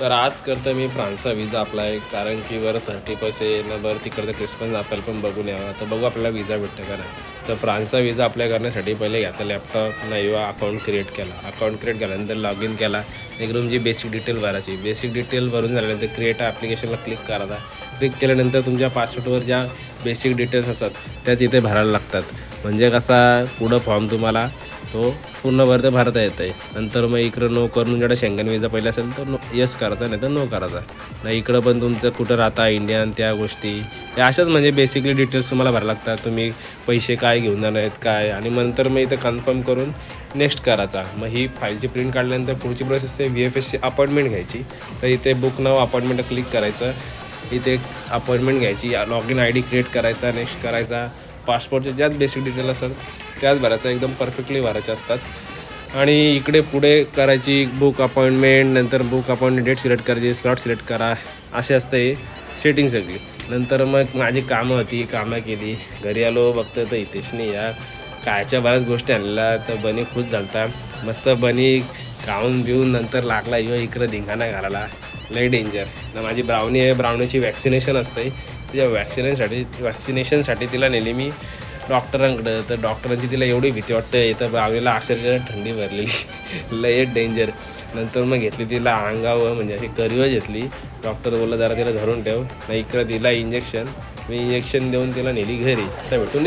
तर आज करतं मी फ्रान्सचा विजा अप्लाय कारण की बरं थर्टी पर्सेंट बरं तिकडचं क्रिसमस आपल्याला पण बघून यावं. तर बघू आपल्याला विजा भेटतं का नाही. तर फ्रान्सचा विजा अप्लाय करण्यासाठी पहिले घ्यायचा लॅपटॉप नाही अकाउंट क्रिएट केला. अकाउंट क्रिएट केल्यानंतर लॉग इन केला. एक रूमची बेसिक डिटेल भरायची. बेसिक डिटेल भरून झाल्यानंतर क्रिएट ॲप्लिकेशनला क्लिक करायचा. क्लिक केल्यानंतर तुमच्या पासपोर्टवर ज्या बेसिक डिटेल्स असतात त्या तिथे भरायला लागतात. म्हणजे कसा पुढं फॉर्म तुम्हाला तो पूर्ण भरते भरता येत आहे नंतर मग इकडं नो करून जेवढा शेंगन विजा पहिला असेल तर नो यस करायचा नाही तर नो करायचा. नाही इकडं पण तुमचं कुठं राहता इंडियन त्या गोष्टी. या अशाच म्हणजे बेसिकली डिटेल्स तुम्हाला भरायला लागतात. तुम्ही पैसे काय घेऊन जाणार आहेत काय? आणि नंतर मग इथं कन्फर्म करून नेक्स्ट करायचा. मग ही फाईलची प्रिंट काढल्यानंतर पुढची प्रोसेस आहे व्ही एफ एसची अपॉइंटमेंट घ्यायची. तर इथे बुक नाव अपॉइंटमेंट क्लिक करायचं. इथे अपॉइंटमेंट घ्यायची. Log in I D create करायचा नेक्स्ट करायचा. पासपोर्टचे ज्यात बेसिक डिटेल असतात त्याच भरायचं एकदम परफेक्टली भरायचे असतात. आणि इकडे पुढे करायची बुक अपॉइंटमेंट नंतर बुक अपॉइंटमेंट डेट सिलेक्ट करायची स्लॉट सिलेक्ट करा असे असतं हे सेटिंग सगळी. नंतर मग माझी कामं होती कामं केली. घरी आलो बघतो तर इथेच नाही या कायच्या बऱ्याच गोष्टी आणल्या तर बनी खुश झालता. मस्त बनी खाऊन बिऊन नंतर लागला यो इकडं धिंगाणा घालायला. लय डेंजर ना माझी ब्राउनी आहे ब्राउनीची वॅक्सिनेशन असते. तिच्या वॅक्सिनेशनसाठी वॅक्सिनेशनसाठी तिला नेली मी डॉक्टरांकडं. तर डॉक्टरांची तिला एवढी भीती वाटते. तर बावीला अक्षरशः थंडी भरलेली. लय डेंजर नंतर मग घेतली तिला अंगावर म्हणजे अशी करीवर घेतली. डॉक्टर बोलला जरा तिला धरून ठेव. नाही इकडं दिला इंजेक्शन मी इंजेक्शन देऊन तिला नेली घरी. तर भेटून